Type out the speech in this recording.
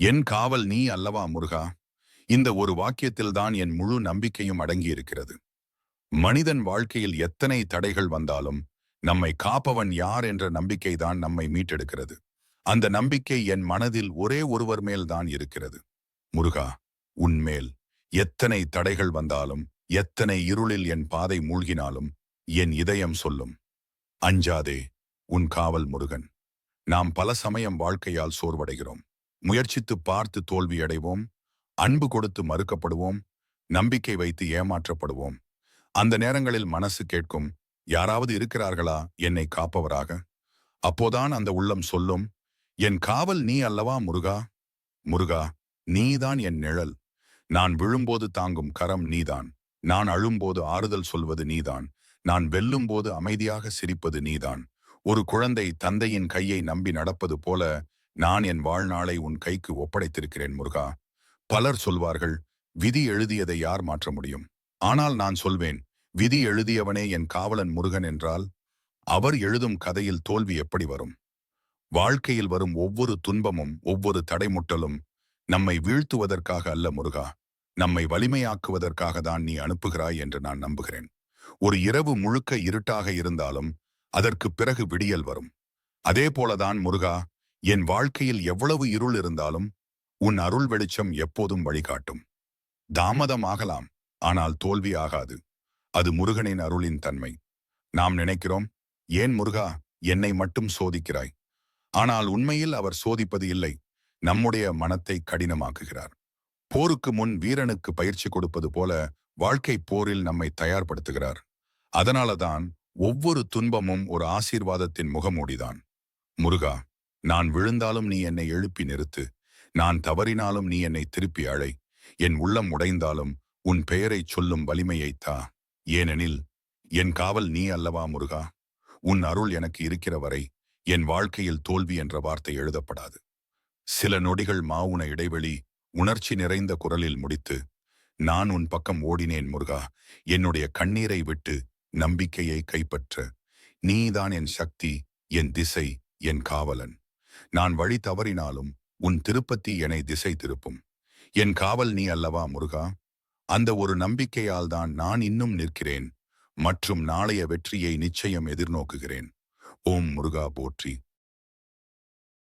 என் காவல் நீ அல்லவா முருகா? இந்த ஒரு வாக்கியத்தில்தான் என் முழு நம்பிக்கையும் அடங்கியிருக்கிறது. மனிதன் வாழ்க்கையில் எத்தனை தடைகள் வந்தாலும் நம்மை காப்பவன் யார் என்ற நம்பிக்கைதான் நம்மை மீட்டெடுக்கிறது. அந்த நம்பிக்கை என் மனதில் ஒரே ஒருவர் மேல்தான் இருக்கிறது. முருகா உன்மேல் எத்தனை தடைகள் வந்தாலும் எத்தனை இருளில் என் பாதை மூழ்கினாலும் என் இதயம் சொல்லும். அஞ்சாதே உன் காவல் முருகன். நாம் பல சமயம் வாழ்க்கையால் சோர்வடைகிறோம். முயற்சித்து பார்த்து தோல்வியடைவோம். அன்பு கொடுத்து மறுக்கப்படுவோம். நம்பிக்கை வைத்து ஏமாற்றப்படுவோம். அந்த நேரங்களில் மனசு கேட்கும் யாராவது இருக்கிறார்களா? என்னை காப்பவராக? அப்போதான் அந்த உள்ளம் சொல்லும் என் காவல் நீ அல்லவா முருகா? முருகா நீதான் என் நிழல். நான் விழும்போது தாங்கும் கரம் நீதான். நான் அழும்போது ஆறுதல் சொல்வது நீதான். நான் வெல்லும்போது அமைதியாக சிரிப்பது நீதான். ஒரு குழந்தை தந்தையின் கையை நம்பி நடப்பது போல நான் என் வாழ்நாளை உன் கைக்கு ஒப்படைத்திருக்கிறேன் முருகா. பலர் சொல்வார்கள் விதி எழுதியதை யார் மாற்ற முடியும்? ஆனால் நான் சொல்வேன் விதி எழுதியவனே என் காவலன் முருகன் என்றால் அவர் எழுதும் கதையில் தோல்வி எப்படி வரும்? வாழ்க்கையில் வரும் ஒவ்வொரு துன்பமும் ஒவ்வொரு தடைமுட்டலும் நம்மை வீழ்த்துவதற்காக அல்ல முருகா. நம்மை வலிமையாக்குவதற்காக தான் நீ அனுப்புகிறாய் என்று நான் நம்புகிறேன். ஒரு இரவு முழுக்க இருட்டாக இருந்தாலும் அதற்கு பிறகு விடியல் வரும். அதே போலதான் முருகா என் வாழ்க்கையில் எவ்வளவு இருள் இருந்தாலும் உன் அருள் வெளிச்சம் எப்போதும் வழிகாட்டும். தாமதம் ஆகலாம் ஆனால் தோல்வி ஆகாது. அது முருகனின் அருளின் தன்மை. நாம் நினைக்கிறோம் ஏன் முருகா என்னை மட்டும் சோதிக்கிறாய்? ஆனால் உண்மையில் அவர் சோதிப்பது இல்லை. நம்முடைய மனத்தை கடினமாக்குகிறார். போருக்கு முன் வீரனுக்கு பயிற்சி கொடுப்பது போல வாழ்க்கை போரில் நம்மை தயார்படுத்துகிறார். அதனாலதான் ஒவ்வொரு துன்பமும் ஒரு ஆசீர்வாதத்தின் முகமூடிதான். முருகா நான் விழுந்தாலும் நீ என்னை எழுப்பி நிறுத்து. நான் தவறினாலும் நீ என்னை திருப்பி அழை. என் உள்ளம் உடைந்தாலும் உன் பெயரைச் சொல்லும் வலிமையைத்தா ஏனெனில் என் காவல் நீ அல்லவா முருகா? உன் அருள் எனக்கு இருக்கிற வரை என் வாழ்க்கையில் தோல்வி என்ற வார்த்தை எழுதப்படாது. சில நொடிகள் மாவுன இடைவெளி உணர்ச்சி நிறைந்த குரலில் முடித்து நான் உன் பக்கம் ஓடினேன் முருகா. என்னுடைய கண்ணீரை விட்டு நம்பிக்கையை கைப்பற்ற. நீதான் என் சக்தி என் திசை என் காவலன். நான் வழி தவறினாலும் உன் திருப்பத்தி என்னை திசை திருப்பும். என் காவல் நீ அல்லவா முருகா? அந்த ஒரு நம்பிக்கையால் தான் நான் இன்னும் நிற்கிறேன். மற்றும் நாளைய வெற்றியை நிச்சயம் எதிர்நோக்குகிறேன். ஓம் முருகா போற்றி.